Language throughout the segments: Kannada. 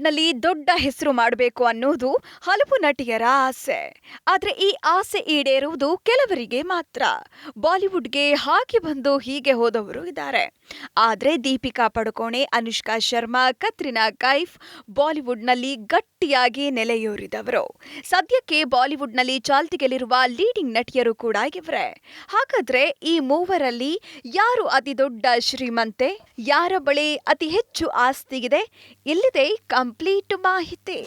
ಬಾಲಿವುಡ್ನಲ್ಲಿ ದೊಡ್ಡ ಹೆಸರು ಮಾಡಬೇಕು ಅನ್ನೋದು ಹಲವು ನಟಿಯರ ಆಸೆ. ಆದರೆ ಈ ಆಸೆ ಈಡೇರುವುದು ಕೆಲವರಿಗೆ ಮಾತ್ರ. ಬಾಲಿವುಡ್ಗೆ ಹಾಗೆ ಬಂದು ಹೀಗೆ ಹೋದವರು ಇದ್ದಾರೆ. ಆದರೆ ದೀಪಿಕಾ ಪಡುಕೋಣೆ, ಅನುಷ್ಕಾ ಶರ್ಮಾ, ಕತ್ರಿನಾ ಕೈಫ್ ಬಾಲಿವುಡ್ನಲ್ಲಿ ಗಟ್ಟಿಯಾಗಿ ನೆಲೆಯೂರಿದವರು. ಸದ್ಯಕ್ಕೆ ಬಾಲಿವುಡ್ನಲ್ಲಿ ಚಾಲ್ತಿಗೆಲಿರುವ ಲೀಡಿಂಗ್ ನಟಿಯರು ಕೂಡ ಇವರೇ. ಹಾಗಾದ್ರೆ ಈ ಮೂವರಲ್ಲಿ ಯಾರು ಅತಿ ದೊಡ್ಡ ಶ್ರೀಮಂತೆ? ಯಾರ ಬಳಿ ಅತಿ ಹೆಚ್ಚು ಆಸ್ತಿಗಿದೆ ಇಲ್ಲಿದೆ ಕಂಪ್ಲೀಟ್ ಮಾಹಿತಿ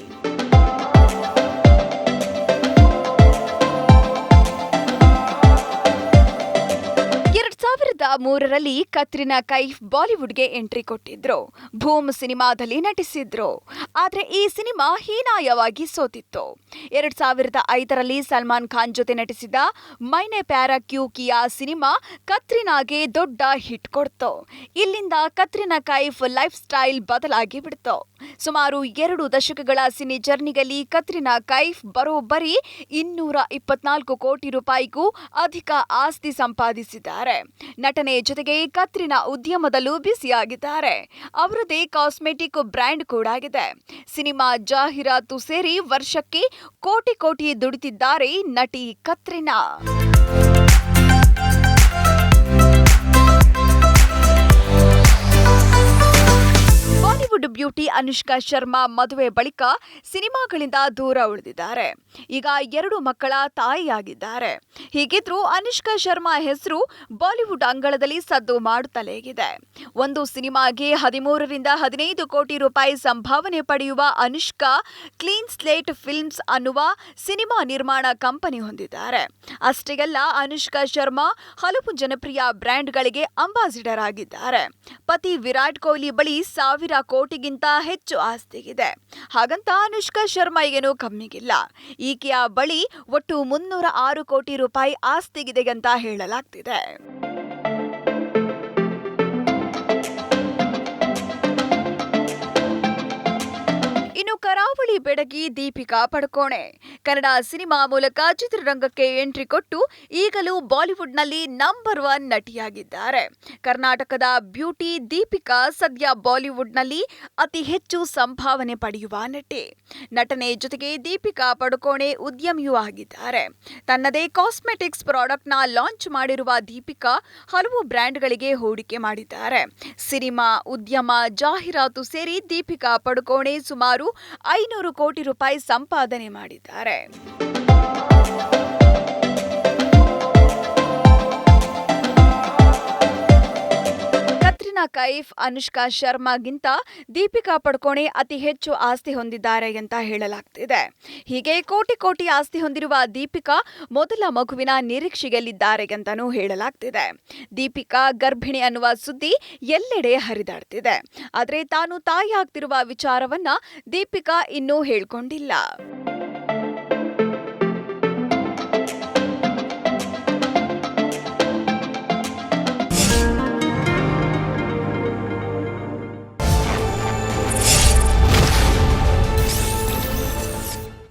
ಮೂರರಲ್ಲಿ ಕತ್ರಿನಾ ಕೈಫ್ ಬಾಲಿವುಡ್ಗೆ ಎಂಟ್ರಿ ಕೊಟ್ಟಿದ್ರು. ಭೂಮ್ ಸಿನಿಮಾದಲ್ಲಿ ನಟಿಸಿದ್ರು. ಆದರೆ ಈ ಸಿನಿಮಾ ಹೀನಾಯವಾಗಿ ಸೋತಿತ್ತು. ಎರಡ್ ಸಾವಿರದ ಐದರಲ್ಲಿ ಸಲ್ಮಾನ್ ಖಾನ್ ಜೊತೆ ನಟಿಸಿದ ಮೈನೆ ಪ್ಯಾರಾ ಕ್ಯೂ ಕಿಯಾ ಸಿನಿಮಾ ಕತ್ರಿನಾಗೆ ದೊಡ್ಡ ಹಿಟ್ ಕೊಡ್ತು. ಇಲ್ಲಿಂದ ಕತ್ರಿನಾ ಕೈಫ್ ಲೈಫ್ ಸ್ಟೈಲ್ ಬದಲಾಗಿ ಬಿಡ್ತು. ಸುಮಾರು ಎರಡು ದಶಕಗಳ ಸಿನಿ ಜರ್ನಿಗಲ್ಲಿ ಕತ್ರಿನಾ ಕೈಫ್ ಬರೋಬ್ಬರಿ ಇನ್ನೂರ ಇಪ್ಪತ್ನಾಲ್ಕು ಕೋಟಿ ರೂಪಾಯಿಗೂ ಅಧಿಕ ಆಸ್ತಿ ಸಂಪಾದಿಸಿದ್ದಾರೆ. ನಟನೆ ಜೊತೆಗೆ ಕತ್ರಿನಾ ಉದ್ಯಮದಲ್ಲೂ ಬ್ಯುಸಿಯಾಗಿದ್ದಾರೆ. ಅವರದೇ ಕಾಸ್ಮೆಟಿಕ್ ಬ್ರ್ಯಾಂಡ್ ಕೂಡ ಆಗಿದೆ. ಸಿನಿಮಾ ಜಾಹೀರಾತು ಸೇರಿ ವರ್ಷಕ್ಕೆ ಕೋಟಿ ಕೋಟಿ ದುಡಿತಿದ್ದಾರೆ ನಟಿ ಕತ್ರಿನಾ. ಬ್ಯೂಟಿ ಅನುಷ್ಕಾ ಶರ್ಮಾ ಮದುವೆ ಬಳಿಕ ಸಿನಿಮಾಗಳಿಂದ ದೂರ ಉಳಿದಿದ್ದಾರೆ. ಈಗ ಎರಡು ಮಕ್ಕಳ ತಾಯಿಯಾಗಿದ್ದಾರೆ. ಹೀಗಿದ್ರೂ ಅನುಷ್ಕಾ ಶರ್ಮಾ ಹೆಸರು ಬಾಲಿವುಡ್ ಅಂಗಳದಲ್ಲಿ ಸದ್ದು ಮಾಡುತ್ತಲೇ ಇದೆ. ಒಂದು ಸಿನಿಮಾಗೆ ಹದಿಮೂರರಿಂದ ಹದಿನೈದು ಕೋಟಿ ರೂಪಾಯಿ ಸಂಭಾವನೆ ಪಡೆಯುವ ಅನುಷ್ಕಾ ಕ್ಲೀನ್ ಸ್ಲೇಟ್ ಫಿಲ್ಮ್ಸ್ ಅನ್ನುವ ಸಿನಿಮಾ ನಿರ್ಮಾಣ ಕಂಪನಿ ಹೊಂದಿದ್ದಾರೆ. ಅಷ್ಟೇ ಅಲ್ಲ ಅನುಷ್ಕಾ ಶರ್ಮಾ ಹಲವು ಜನಪ್ರಿಯ ಬ್ರ್ಯಾಂಡ್ಗಳಿಗೆ ಅಂಬಾಸಿಡರ್ ಆಗಿದ್ದಾರೆ. ಪತಿ ವಿರಾಟ್ ಕೊಹ್ಲಿ ಬಳಿ ಸಾವಿರ ಕೋಟಿಗಿಂತ ಹೆಚ್ಚು ಆಸ್ತಿಗಿದೆ. ಹಾಗಂತ ಅನುಷ್ಕಾ ಶರ್ಮಾ ಏನು ಕಮ್ಮಿಗಿಲ್ಲ. ಈಕೆಯ ಬಳಿ ಒಟ್ಟು ಮುನ್ನೂರ ಆರು ಕೋಟಿ ರೂಪಾಯಿ ಆಸ್ತಿಗಿದೆ ಅಂತ ಹೇಳಲಾಗ್ತಿದೆ. ಬೆಡಗಿ ದೀಪಿಕಾ ಪಡುಕೋಣೆ. ಕನ್ನಡ ಸಿನಿಮಾ ಮೂಲಕ ಚಿತ್ರರಂಗಕ್ಕೆ ಎಂಟ್ರಿ ಕೊಟ್ಟು ಈಗಲೂ ಬಾಲಿವುಡ್ನಲ್ಲಿ ನಂಬರ್ ಒನ್ ನಟಿಯಾಗಿದ್ದಾರೆ. ಕರ್ನಾಟಕದ ಬ್ಯೂಟಿ ದೀಪಿಕಾ ಸದ್ಯ ಬಾಲಿವುಡ್ನಲ್ಲಿ ಅತಿ ಹೆಚ್ಚು ಸಂಭಾವನೆ ಪಡೆಯುವ ನಟಿ. ನಟನೆ ಜೊತೆಗೆ ದೀಪಿಕಾ ಪಡುಕೋಣೆ ಉದ್ಯಮಿಯೂ ಆಗಿದ್ದಾರೆ. ತನ್ನದೇ ಕಾಸ್ಮೆಟಿಕ್ಸ್ ಪ್ರಾಡಕ್ಟ್ನ ಲಾಂಚ್ ಮಾಡಿರುವ ದೀಪಿಕಾ ಹಲವು ಬ್ರ್ಯಾಂಡ್ಗಳಿಗೆ ಹೂಡಿಕೆ ಮಾಡಿದ್ದಾರೆ. ಸಿನಿಮಾ ಉದ್ಯಮ ಜಾಹೀರಾತು ಸೇರಿ ದೀಪಿಕಾ ಪಡುಕೋಣೆ ಸುಮಾರು ಐನೂರು ಕೋಟಿ ರೂಪಾಯಿ ಸಂಪಾದನೆ ಮಾಡಿದ್ದಾರೆ. ಕೈಫ್ ಅನುಷ್ಕಾ ಶರ್ಮಾಗಿಂತ ದೀಪಿಕಾ ಪಡ್ಕೋಣೆ ಅತಿ ಹೆಚ್ಚು ಆಸ್ತಿ ಹೊಂದಿದ್ದಾರೆ ಅಂತ ಹೇಳಲಾಗ್ತಿದೆ. ಹೀಗೆ ಕೋಟಿ ಕೋಟಿ ಆಸ್ತಿ ಹೊಂದಿರುವ ದೀಪಿಕಾ ಮೊದಲ ಮಗುವಿನ ನಿರೀಕ್ಷೆಯಲ್ಲಿದ್ದಾರೆ ಅಂತಾನೂ ಹೇಳಲಾಗ್ತಿದೆ. ದೀಪಿಕಾ ಗರ್ಭಿಣಿ ಅನ್ನುವ ಸುದ್ದಿ ಎಲ್ಲೆಡೆ ಹರಿದಾಡ್ತಿದೆ. ಆದರೆ ತಾನು ತಾಯಿ ಆಗ್ತಿರುವ ವಿಚಾರವನ್ನ ದೀಪಿಕಾ ಇನ್ನೂ ಹೇಳ್ಕೊಂಡಿಲ್ಲ.